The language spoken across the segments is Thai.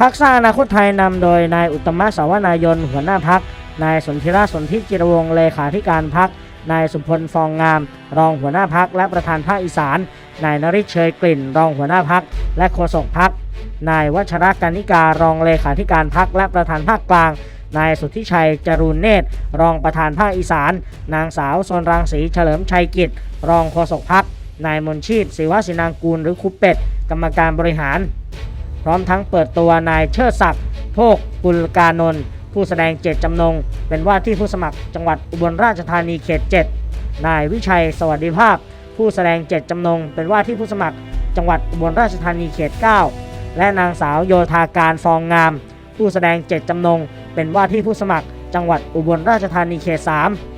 พักสร้างอนาคตไทยนำโดยนายอุตมะสาวนายนหัวหน้าพัก นายสนธิราชสนธิจิรวงศ์เลขาธิการพัก นายสุพลฟองงาม รองหัวหน้าพักและประธานภาคอีสาน นายนริชเชยกลิ่น รองหัวหน้าพักและโฆษกพัก นายวัชรกานิการองเลขาธิการพักและประธานภาคกลางนายสุทธิชัยจรูนเนตร รองประธานภาคอีสาน นางสาวสนรังสีเฉลิมชัยกิจ รองโฆษกพักนายมนชีพศิวศินางกูลหรือครูเป็ด กรรมการบริหาร พร้อมทั้งเปิดตัวนายเชิดศักดิ์โภคกุลกานนท์ผู้แสดงเจตจำนง เป็นว่าที่ผู้สมัครจังหวัดอุบลราชธานีเขต 7 นายวิชัยสวัสดิภาพ ผู้แสดงเจตจำนง เป็นว่าที่ผู้สมัครจังหวัดอุบลราชธานีเขต 9 และนางสาวโยธาการฟองงาม ผู้แสดงเจตจำนง เป็นว่าที่ผู้สมัครจังหวัดอุบลราชธานีเขต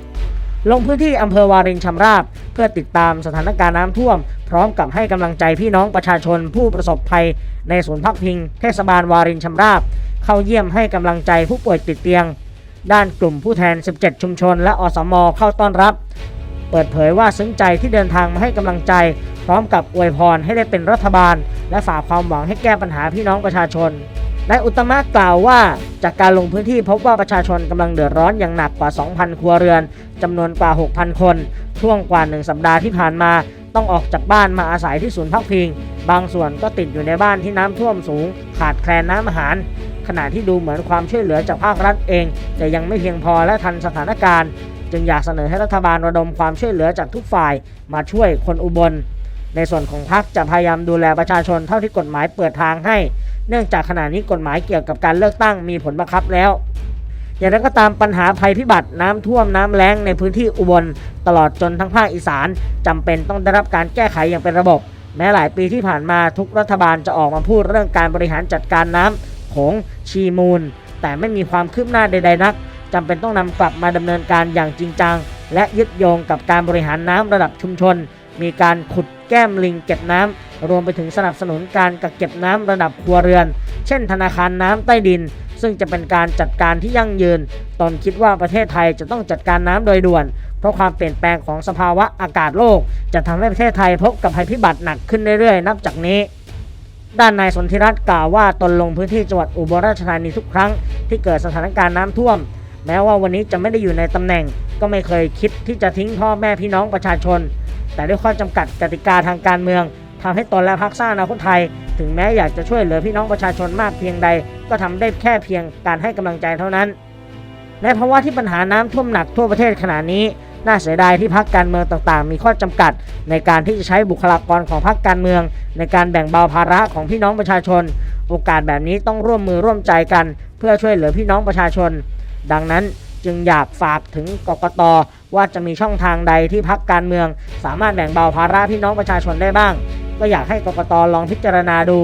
3 ลงพื้นที่อำเภอวารินชำราบ เพื่อติดตามสถานการณ์น้ำท่วม ร้อมกับให้กำลังใจพี่น้องประชาชนผู้ประสบภัย ในศูนย์พักพิง เทศบาลวารินชำราบ เข้าเยี่ยมให้กำลังใจผู้ป่วยติดเตียง ด้านกลุ่มผู้แทน 17 ชุมชน และอสมเข้าต้อนรับ เปิดเผยว่าซึ้งใจที่เดินทางมาให้กำลังใจ พร้อมกับอวยพรให้ได้เป็นรัฐบาล และฝากความหวังให้แก้ปัญหาพี่น้องประชาชนนายอุตตมะกล่าวว่า จากการลงพื้นที่พบว่าประชาชนกำลังเดือดร้อนอย่างหนักกว่า 2,000 ครัวเรือนจำนวนกว่า 6,000 คน ช่วงกว่า 1 สัปดาห์ที่ผ่านมา ต้องออกจากบ้านมาอาศัยที่ศูนย์พักพิง บางส่วนก็ติดอยู่ในบ้านที่น้ำท่วมสูง ขาดแคลนน้ำอาหาร ขณะที่ดูเหมือนความช่วยเหลือจากภาครัฐเอง จะยังไม่เพียงพอและทันสถานการณ์ จึงอยากเสนอให้รัฐบาลระดมความช่วยเหลือจากทุกฝ่าย มาช่วยคนอุบล ในส่วนของพรรคจะพยายามดูแลประชาชนเท่าที่กฎหมายเปิดทางให้ เนื่องจากขณะนี้กฎหมายเกี่ยวกับการเลือกตั้งมีผลบังคับแล้ว อย่างไรก็ตามปัญหาภัยพิบัติน้ำท่วมน้ำแล้งในพื้นที่อุบลตลอดจนทั้งภาคอีสานจำเป็นต้องได้รับการแก้ไขอย่างเป็นระบบ แม้หลายปีที่ผ่านมาทุกรัฐบาลจะออกมาพูดเรื่องการบริหารจัดการน้ำโขงชีมูล แต่ไม่มีความคืบหน้าใดๆนักจำเป็นต้องนำกลับมาดำเนินการอย่างจริงจัง และยึดโยงกับการบริหารน้ำระดับชุมชน มีการขุดแก้มลิงเก็บน้ำรวมไปถึงสนับสนุนการกักเก็บน้ำระดับครัวเรือน เช่น ธนาคารน้ำใต้ดิน ซึ่งจะเป็นการจัดการที่ยั่งยืน ตนคิดว่าประเทศไทยจะต้องจัดการน้ำโดยด่วน เพราะความเปลี่ยนแปลงของสภาวะอากาศโลก จะทำให้ประเทศไทยพบกับภัยพิบัติหนักขึ้นเรื่อยๆ นับจากนี้ด้านนายสนธิรัตน์กล่าวว่าตนลงพื้นที่จังหวัดอุบลราชธานีทุกครั้งที่เกิดสถานการณ์น้ำท่วม แม้ว่าวันนี้จะไม่ได้อยู่ในตำแหน่ง ก็ไม่เคยคิดที่จะทิ้งพ่อแม่พี่น้องประชาชน แต่ด้วยข้อจำกัดกติกาทางการเมือง ทำให้ตนและพรรคสร้างอนาคตไทย ถึงแม้อยากจะช่วยเหลือพี่น้องประชาชนมากเพียงใด ก็ทำได้แค่เพียงการให้กำลังใจเท่านั้น ในภาวะที่ปัญหาน้ำท่วมหนักทั่วประเทศขณะนี้ น่าเสียดายที่พรรคการเมืองต่างๆ มีข้อจำกัด ในการที่จะใช้บุคลากรของพรรคการเมือง ในการแบ่งเบาภาระของพี่น้องประชาชน โอกาสแบบนี้ต้องร่วมมือร่วมใจกัน เพื่อช่วยเหลือพี่น้องประชาชน ดังนั้นจึงอยากฝากถึงกกตว่าจะมีช่องทางใดที่พักการเมือง สามารถแบ่งเบาภาระพี่น้องประชาชนได้บ้าง ก็อยากให้กกตลองพิจารณาดู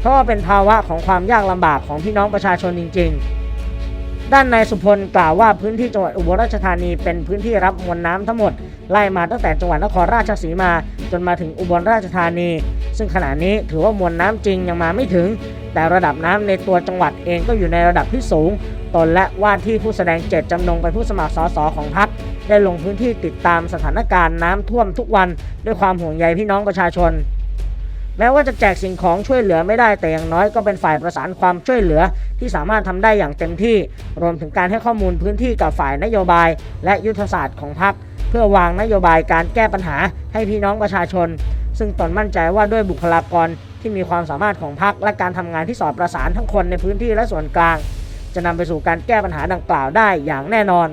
เพราะว่าเป็นภาวะของความยากลำบากของพี่น้องประชาชนจริง ๆ ด้านนายสุพลกล่าวว่าพื้นที่จังหวัดอุบลราชธานีเป็นพื้นที่รับมวลน้ำทั้งหมดไล่มาตั้งแต่จังหวัดนครราชสีมาจนมาถึงอุบลราชธานี ซึ่งขณะนี้ถือว่ามวลน้ำจริงยังมาไม่ถึง แต่ระดับน้ำในตัวจังหวัดเองก็อยู่ในระดับที่สูงตนและว่าที่ผู้แสดงเจตจำนงเป็นผู้สมัครสสของพรรคได้ลงพื้นที่ติดตามสถานการณ์น้ำท่วมทุกวันด้วยความห่วงใยพี่น้องประชาชน แม้ว่าจะแจกสิ่งของช่วยเหลือไม่ได้แต่อย่างน้อยก็เป็นฝ่ายประสานความช่วยเหลือ ที่สามารถทำได้อย่างเต็มที่ รวมถึงการให้ข้อมูลพื้นที่กับฝ่ายนโยบาย และยุทธศาสตร์ของพรรคเพื่อวางนโยบายการแก้ปัญหาให้พี่น้องประชาชน ซึ่งตนมั่นใจว่าด้วยบุคลากรที่มีความสามารถของพรรคและการทำงานที่สอดประสานทั้งคนในพื้นที่และส่วนกลาง จะนำไปสู่การแก้ปัญหาดังกล่าวได้อย่างแน่นอน